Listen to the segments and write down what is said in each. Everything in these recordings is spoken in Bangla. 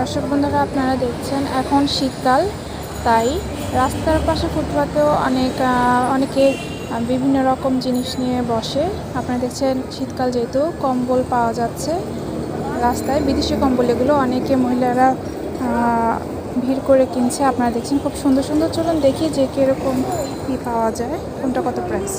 দর্শক বন্ধুরা, আপনারা দেখছেন এখন শীতকাল, তাই রাস্তার পাশে ফুটপাতেও অনেক অনেকে বিভিন্ন রকম জিনিস নিয়ে বসে। আপনারা দেখছেন শীতকাল যেহেতু কম্বল পাওয়া যাচ্ছে। রাস্তায় বিদেশি কম্বল, এগুলো অনেকে মহিলারা ভিড় করে কিনছে। আপনারা দেখছেন খুব সুন্দর সুন্দর, চলুন দেখি যে কীরকম কী পাওয়া যায়, কোনটা কত প্রাইস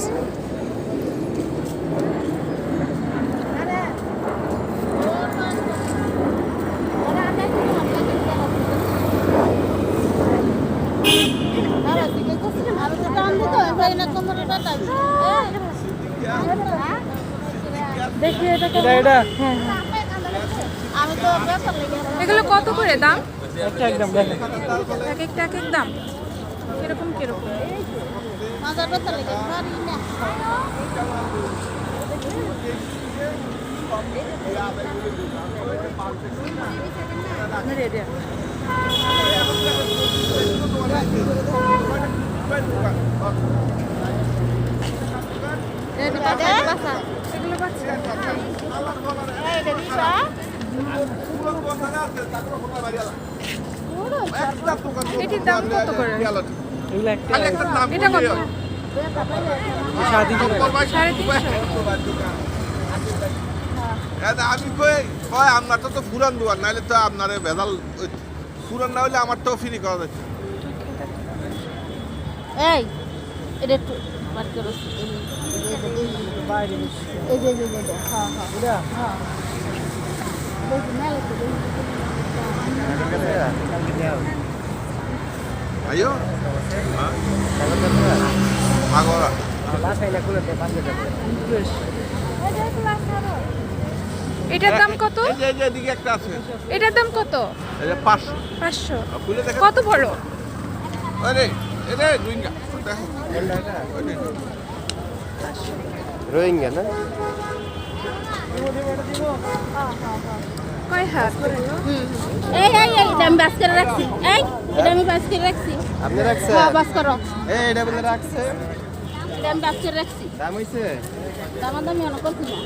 দেখি এটা এটা এটা হ্যাঁ হ্যাঁ আমি তো ব্যাপার লেগে এগুলো কত করে দাম? এক একটা এক এক দাম? কীরকম এগুলো বাচ্চা এই রে দিবা এটির দাম কত করে? এটা কত? এটা আমি কই কয় আপনার তো ফুরান দোয়ার নাহলে তো আপনার ভেজাল ফুরান না হলে আমার তো ফ্রি করা যাচ্ছে। এই এটা একটু বাইরে এই যে যে, যে হ্যাঁ হ্যাঁ। হ্যাঁ। তো দেখি আইও আগরা এটার দাম কত? এই যে এই যে এদিকে একটা আছে। এটার দাম কত? পাঁচশো। কত বড় রোহিঙ্গা না? কয় হাত? এই এই এই আমি বাস করে রাখছি। এই এটা আমি বাস করে রাখছি। আপনি রাখছেন? হ্যাঁ বাস করো। এই এটা বলে রাখছে। এটা আমি বাস করে রাখছি। দাম হইছে? দাম দামি অনেক করছি না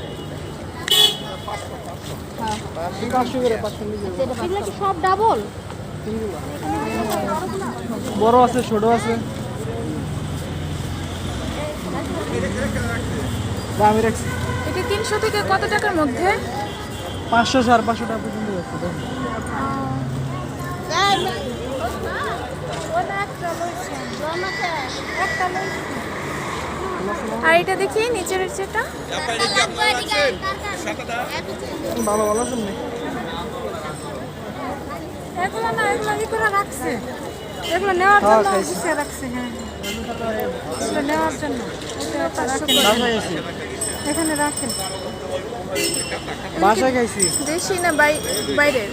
পাঁচশো করে পাঁচশো। নিয়ে যাব। এটা এগুলো কি সব ডাবল বড় আছে ছোট আছে। দামি রাখছি। তিনশো থেকে কত টাকার মধ্যে? পাঁচশো সাড়ে পাঁচশো টাকা পর্যন্ত আর এটা দেখি নিচের যেটা। ভালো ভালো শুননি এগুলো না এগুলো ই করে রাখছে। এগুলো নেওয়ার হ্যাঁ, জন্য। রাখছে হ্যাঁ। এগুলো নেওয়ার জন্য। পাঁচশো এখানে রাখেন। বাসায় খাইছি দেশি না বাইরের?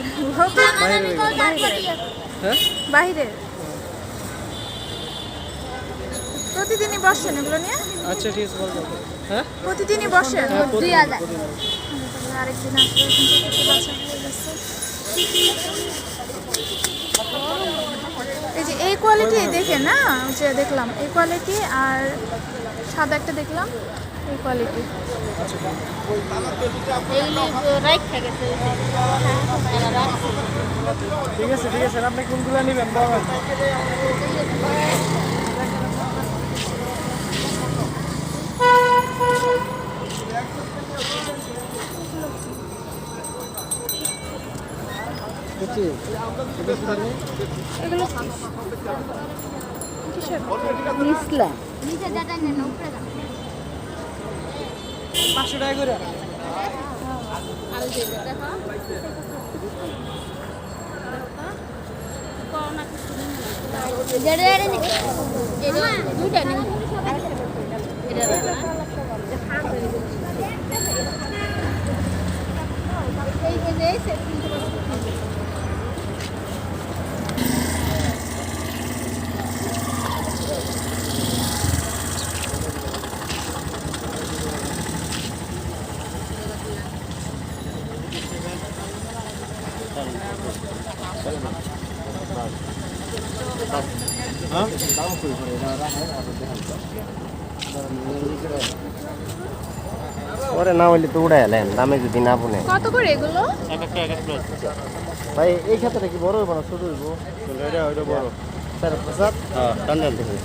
হ্যাঁ? বাইরের প্রতিদিনই বসেন এগুলো নিয়ে? আচ্ছা ঠিক আছে হ্যাঁ? প্রতিদিনই বসেন? হ্যাঁ দুই হাজার। আরেকদিন আসলে এই যে এই কোয়ালিটি দেখে না? যে দেখলাম এই কোয়ালিটি আর সাদা একটা দেখলাম এই কোয়ালিটি। ঠিক আছে ঠিক আছে আপনি কোনগুলো নেবেন? পাঁচশো টাকা করে। দুইটা নিন এটা দাম কই করে এটা রাখেন আর দেখেন পরে না হইলে তো উড়াই এলেন দামে যদি না পুনে কত করে এগুলো? ভাই এই ক্ষেত্রে কি বড় হইব না ছোট হইব? এটা ওইটা বড়। স্যার প্রসাদ? হ্যাঁ টান দেন। দেখি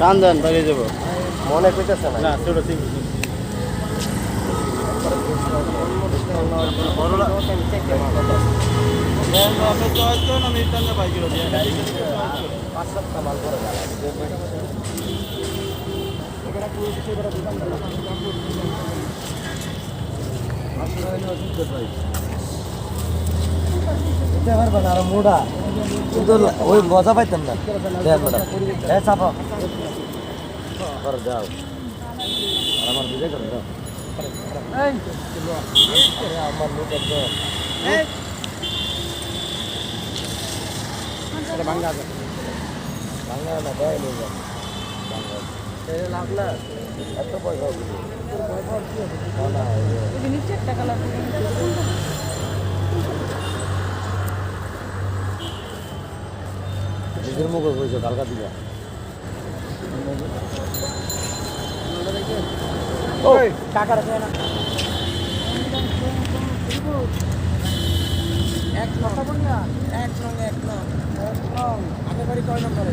টান দেন বাইরে যাব। মনে কইতেছে না। না ছোট ঠিক আপনি বাইক কিন্তু ওই মজা পাইতাম না দেখ ম্যাডাম হ্যাঁ চাপা যাও আমার বুঝে কর যাও আমার লোক একদম বাংলা না দেয় নিয়ে না এত পয়সা না নিজের মুখে কইছো কালকা দিবা। ও টাকা রাখে না। এক কথা না। এক নং এক নং। এক নং আগের বাড়ি কয় নম্বরে?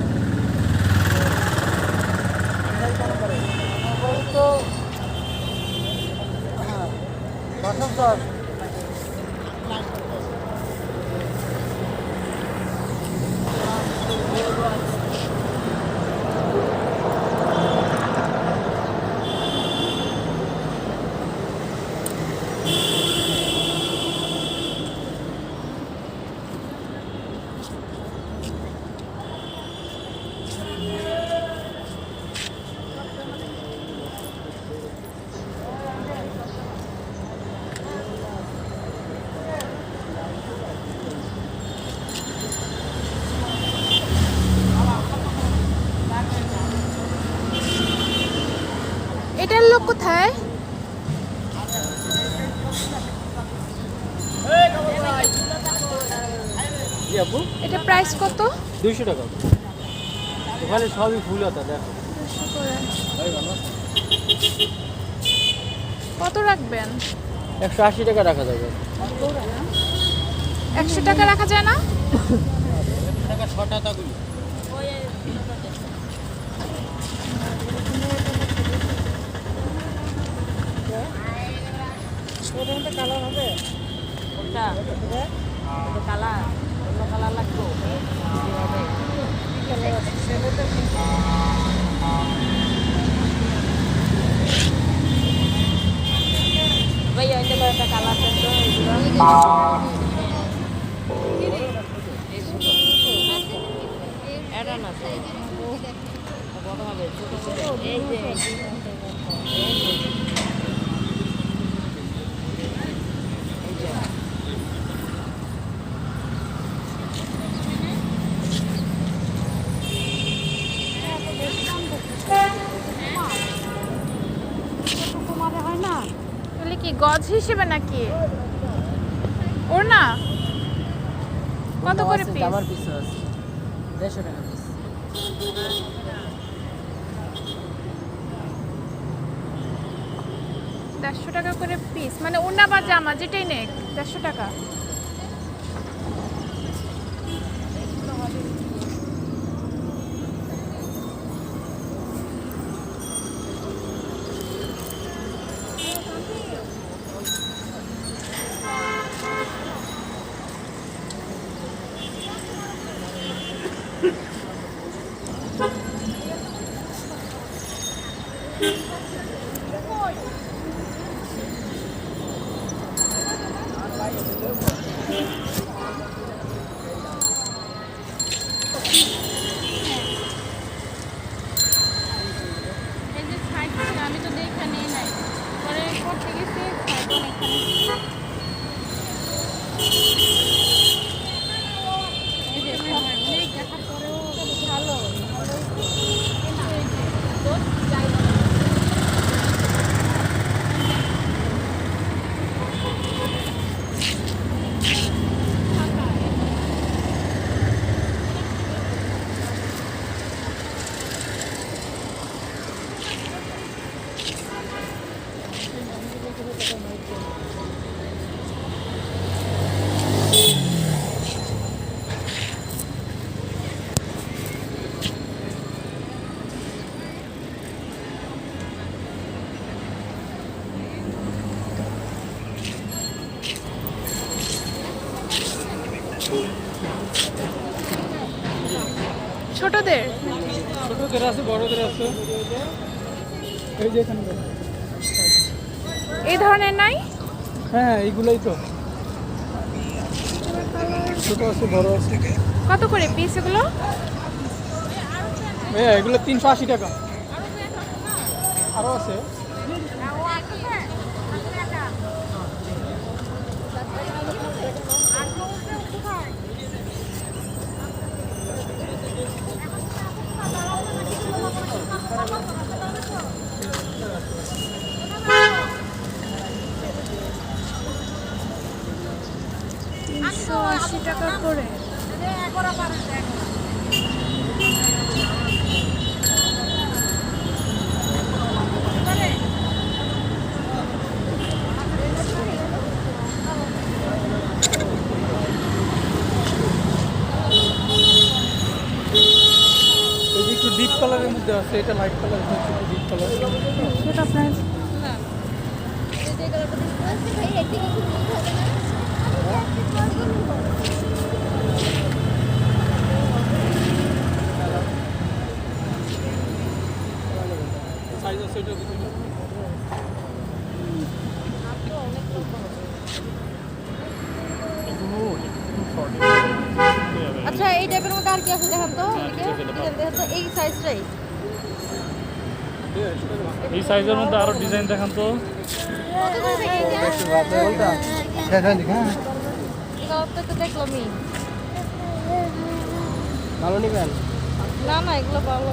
নম্বরে তো হ্যাঁ, আপু এটা প্রাইস কত? দুইশো টাকা। ওখানে সবই ফুল হতো দেখো। কত রাখবেন? একশো আশি টাকা রাখা যাবে। একশো টাকা রাখা যায় না? কালার হবে। কালার ভাইয়া এটা কালার। তো এটা না বড় হবে ছোট ছোট এই যে কি গজ হিসেবে নাকি? ওর না কত করে পিস আমার পিস আছে। দেড়শো টাকা পিস দেড়শো টাকা করে পিস মানে ওনা বা জামা যেটাই নেক দেড়শো টাকা। এই যে এখানে এই ধরনের নাই? হ্যাঁ এইগুলোই তো। ছোট আছে বড় আছে। কত করে পিস এগুলো? এগুলো তিনশো আশি টাকা। আরও আছে তিনশো আশি টাকা করে এই যে একটু মধ্যে আছে এটা লাইট কালার ডিপ কালার সেটা আপনার? সাইজ আছে ভিতরে আচ্ছা এই টাইপের মধ্যে আর কি আছে? দেখান তো দেখান তো এই সাইজটাই এই সাইজের মধ্যে আরও ডিজাইন দেখান তো। ভালো না না এগুলো ভালো।